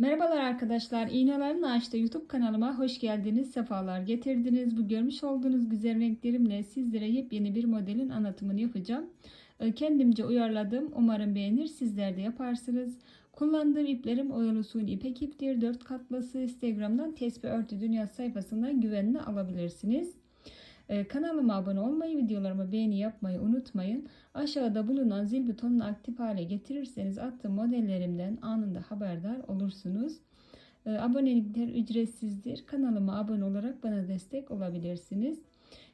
Merhabalar arkadaşlar. İğnelerin Ağaç'ta YouTube kanalıma hoş geldiniz. Sefalar getirdiniz. Bu görmüş olduğunuz güzel renklerimle sizlere yepyeni bir modelin anlatımını yapacağım. Ee, Kendimce uyarladım. Umarım beğenir. Sizler de yaparsınız. Kullandığım iplerim oyalı suni ipek iptir. 4 katlısı Instagram'dan Tesbih Örtü Dünya sayfasından güvenle alabilirsiniz. Ee, Kanalıma abone olmayı, videolarıma beğeni yapmayı unutmayın. Aşağıda bulunan zil butonunu aktif hale getirirseniz attığım modellerimden anında haberdar olursunuz. Ee, Abonelikler ücretsizdir. Kanalıma abone olarak bana destek olabilirsiniz.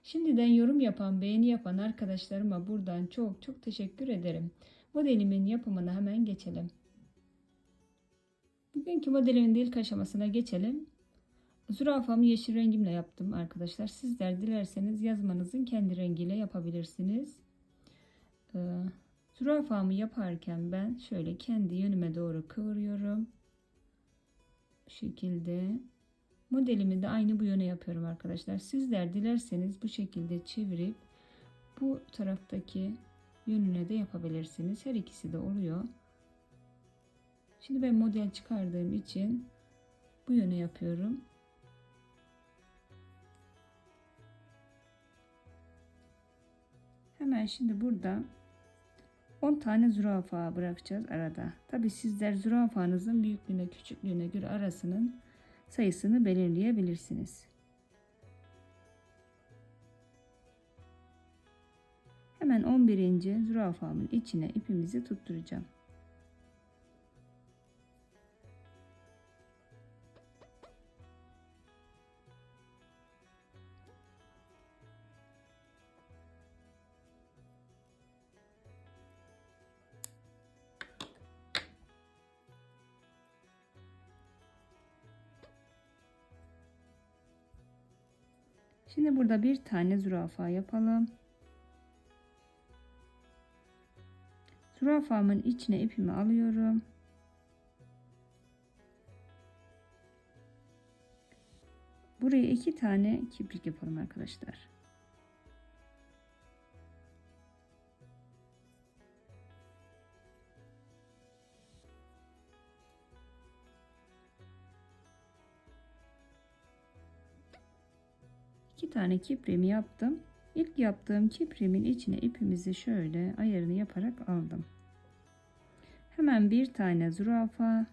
Şimdiden yorum yapan, beğeni yapan arkadaşlarıma buradan çok çok teşekkür ederim. Modelimin yapımına hemen geçelim. Bugünkü modelimin ilk aşamasına geçelim. Zürafamı yeşil rengimle yaptım arkadaşlar. Sizler dilerseniz yazmanızın kendi rengiyle yapabilirsiniz. Ee, zürafamı yaparken ben şöyle kendi yönüme doğru kıvırıyorum. Bu şekilde. Modelimi de aynı bu yöne yapıyorum arkadaşlar. Sizler dilerseniz bu şekilde çevirip bu taraftaki yönüne de yapabilirsiniz. Her ikisi de oluyor. Şimdi ben model çıkardığım için bu yöne yapıyorum. Hemen şimdi burada 10 tane zürafa bırakacağız arada. Tabi sizler zürafanızın büyüklüğüne küçüklüğüne göre arasının sayısını belirleyebilirsiniz. Hemen 11. zürafamın içine ipimizi tutturacağım. Şimdi burada bir tane zürafa yapalım. Zürafamın içine ipimi alıyorum. Buraya iki tane kibrik yapalım arkadaşlar. İki tane kipremi yaptım. İlk yaptığım kipremin içine ipimizi şöyle ayarını yaparak aldım. Hemen bir tane zürafa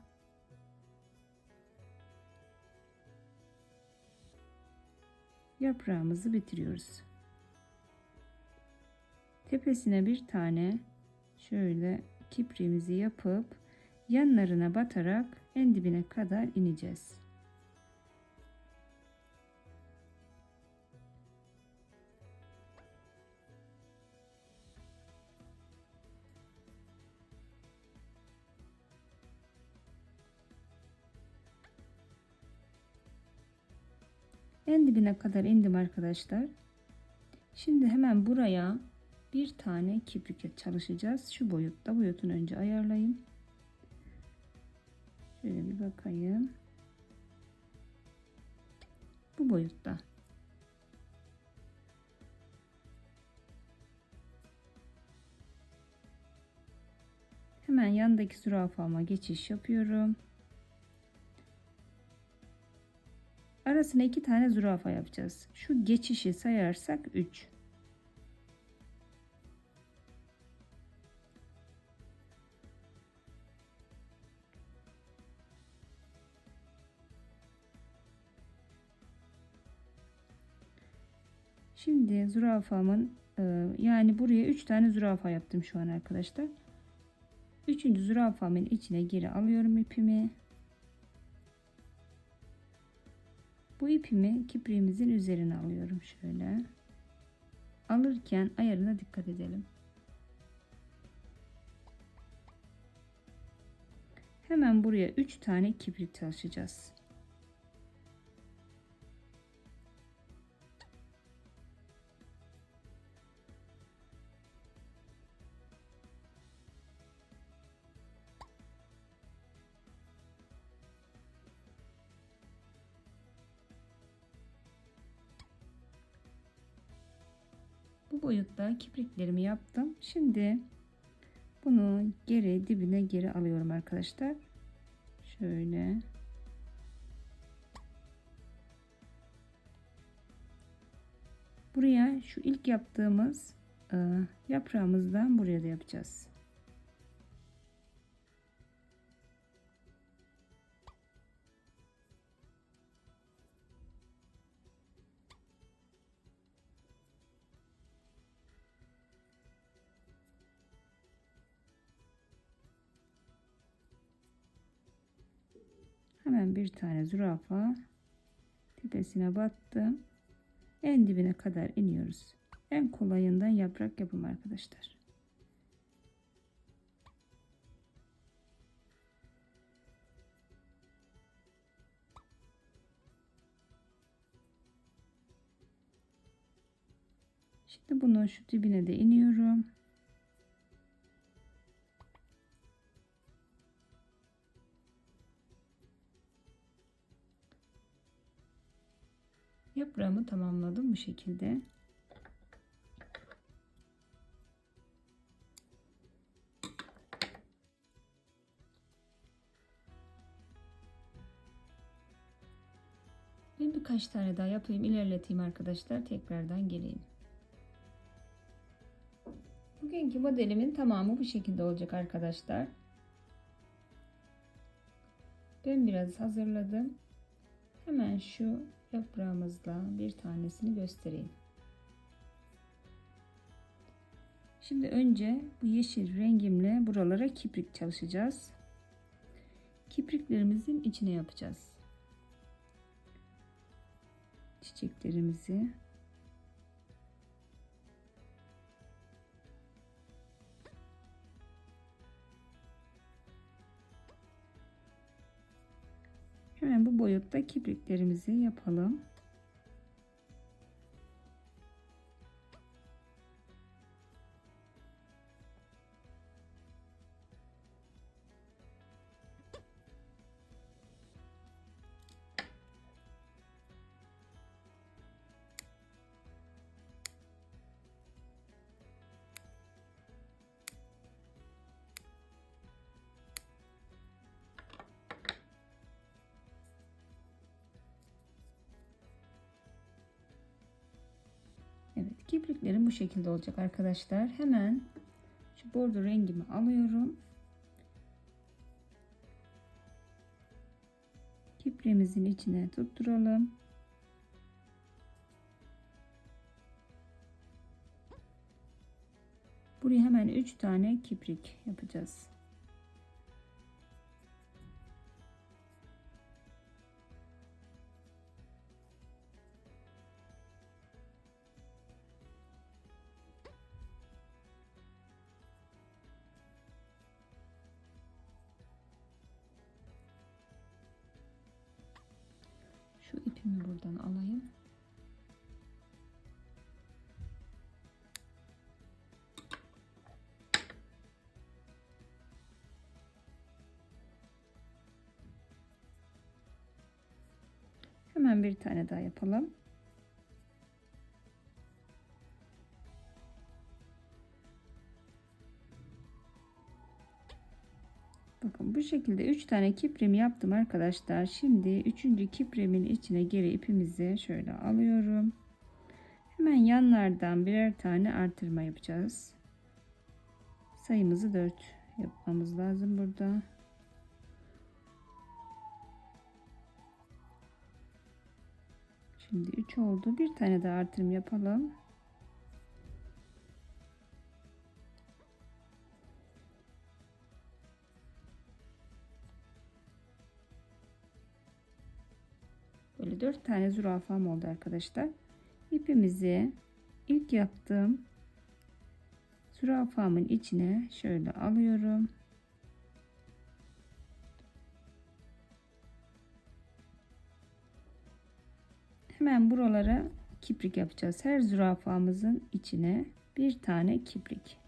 yaprağımızı bitiriyoruz. Tepesine bir tane şöyle kipremizi yapıp yanlarına batarak en dibine kadar ineceğiz. En dibine kadar indim arkadaşlar. Şimdi hemen buraya bir tane kibrit çalışacağız. Şu boyutta. Boyutunu önce ayarlayayım. Şöyle bir bakayım. Bu boyutta. Hemen yandaki zürafama geçiş yapıyorum. Arasına iki tane zürafa yapacağız. Şu geçişi sayarsak 3. Şimdi zürafamın e, yani buraya 3 tane zürafa yaptım şu an arkadaşlar. Üçüncü zürafamın içine geri alıyorum ipimi. İpimi kipriğimizin üzerine alıyorum şöyle. Alırken ayarına dikkat edelim. Hemen buraya 3 tane kibrit çalışacağız. Bu boyutta kipriklerimi yaptım. Şimdi bunu geri dibine geri alıyorum arkadaşlar. Şöyle. Buraya şu ilk yaptığımız e, yaprağımızdan buraya da yapacağız. Hemen bir tane zürafa tepesine battım. En dibine kadar iniyoruz. En kolayından yaprak yapım arkadaşlar. Şimdi bunu şu dibine de iniyorum. Tamamladım bu şekilde. Ben birkaç tane daha yapayım, ilerleteyim arkadaşlar. Tekrardan geleyim. Bugünkü modelimin tamamı bu şekilde olacak arkadaşlar. Ben biraz hazırladım. Hemen şu yaprağımızla bir tanesini göstereyim. Şimdi önce bu yeşil rengimle buralara kiprik çalışacağız. Kipriklerimizin içine yapacağız. Çiçeklerimizi boyutta kipriklerimizi yapalım. Evet kipriklerim bu şekilde olacak arkadaşlar. Hemen şu bordo rengimi alıyorum. Kipriğimizin içine tutturalım. Buraya hemen 3 tane kiprik yapacağız. Şu ipimi buradan alayım. Hemen bir tane daha yapalım. Şekilde 3 tane kiprem yaptım arkadaşlar. Şimdi 3. kipremin içine geri ipimizi şöyle alıyorum. Hemen yanlardan birer tane artırma yapacağız. Sayımızı 4 yapmamız lazım burada. Şimdi 3 oldu. Bir tane daha artırım yapalım. Böyle 4 tane zürafam oldu arkadaşlar. İpimizi ilk yaptığım zürafamın içine şöyle alıyorum. Hemen buralara kiprik yapacağız. Her zürafamızın içine bir tane kiprik.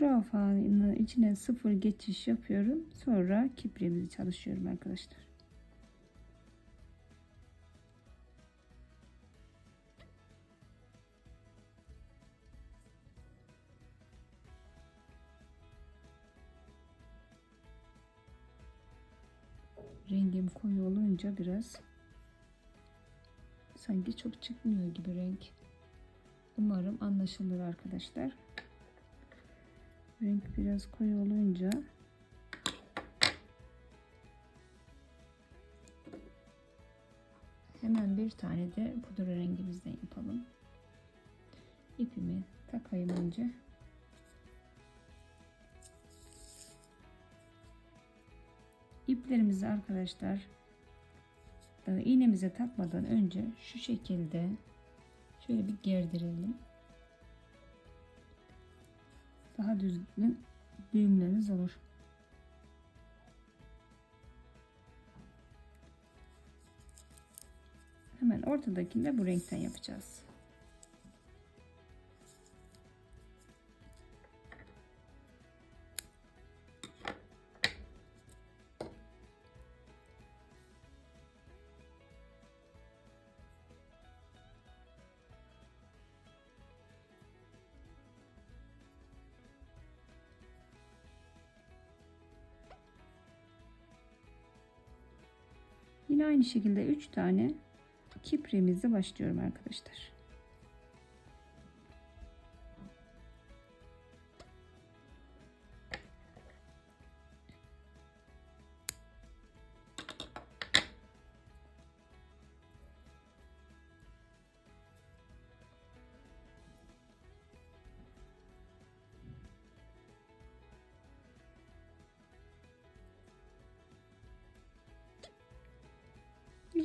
Zürafanın içine sıfır geçiş yapıyorum. Sonra kipriğimizi çalışıyorum arkadaşlar. Rengim koyu olunca biraz sanki çok çıkmıyor gibi renk. Umarım anlaşılır arkadaşlar. Renk biraz koyu olunca hemen bir tane de pudra rengimizden yapalım. İpimi takayım önce. İplerimizi arkadaşlar e, iğnemize takmadan önce şu şekilde şöyle bir gerdirelim. Daha düzgün düğümleriniz olur. Hemen ortadakini de bu renkten yapacağız. Yine aynı şekilde 3 tane kipremizle başlıyorum arkadaşlar.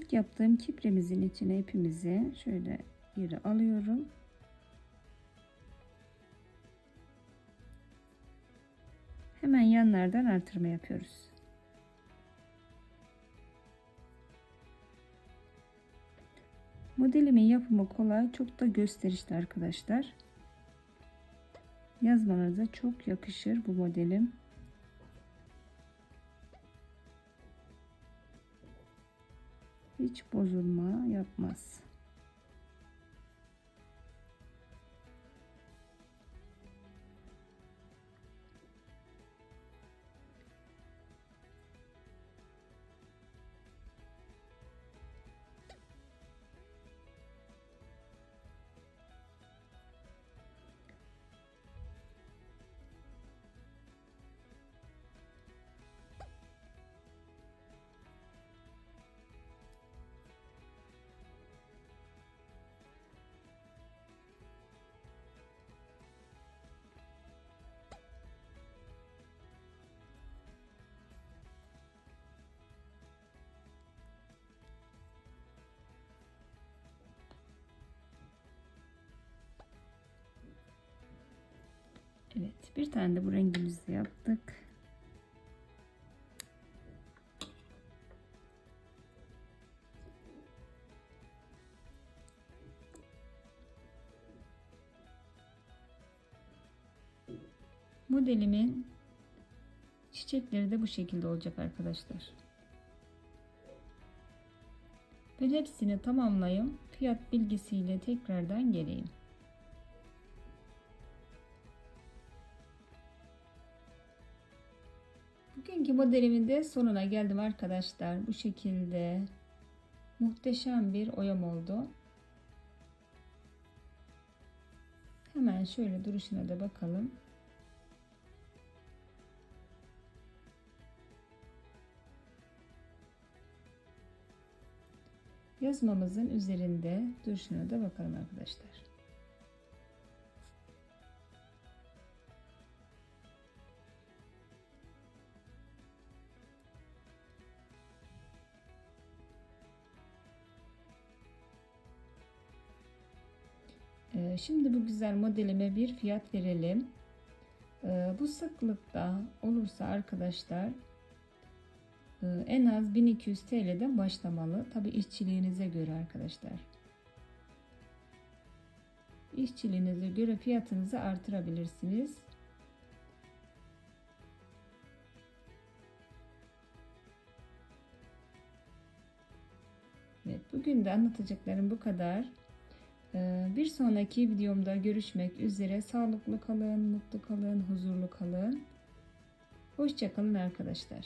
İlk yaptığım kipremizin içine ipimizi şöyle geri alıyorum. Hemen yanlardan artırma yapıyoruz. Modelimin yapımı kolay, çok da gösterişli arkadaşlar. Yazmanıza çok yakışır bu modelim. Hiç bozulma yapmaz. Evet bir tane de bu rengimizi yaptık. Modelimin çiçekleri de bu şekilde olacak arkadaşlar. Ben hepsini tamamlayayım. Fiyat bilgisiyle tekrardan geleyim. Bugünkü modelimin de sonuna geldim arkadaşlar. Bu şekilde muhteşem bir oyam oldu. Hemen şöyle duruşuna da bakalım. Yazmamızın üzerinde duruşuna da bakalım arkadaşlar. Ee, şimdi bu güzel modelime bir fiyat verelim. Ee, bu sıklıkta olursa arkadaşlar e, en az 1200 TL'den başlamalı. Tabi işçiliğinize göre arkadaşlar. İşçiliğinize göre fiyatınızı artırabilirsiniz. Evet, bugün de anlatacaklarım bu kadar. Ee, Bir sonraki videomda görüşmek üzere. Sağlıklı kalın, mutlu kalın, huzurlu kalın. Hoşçakalın arkadaşlar.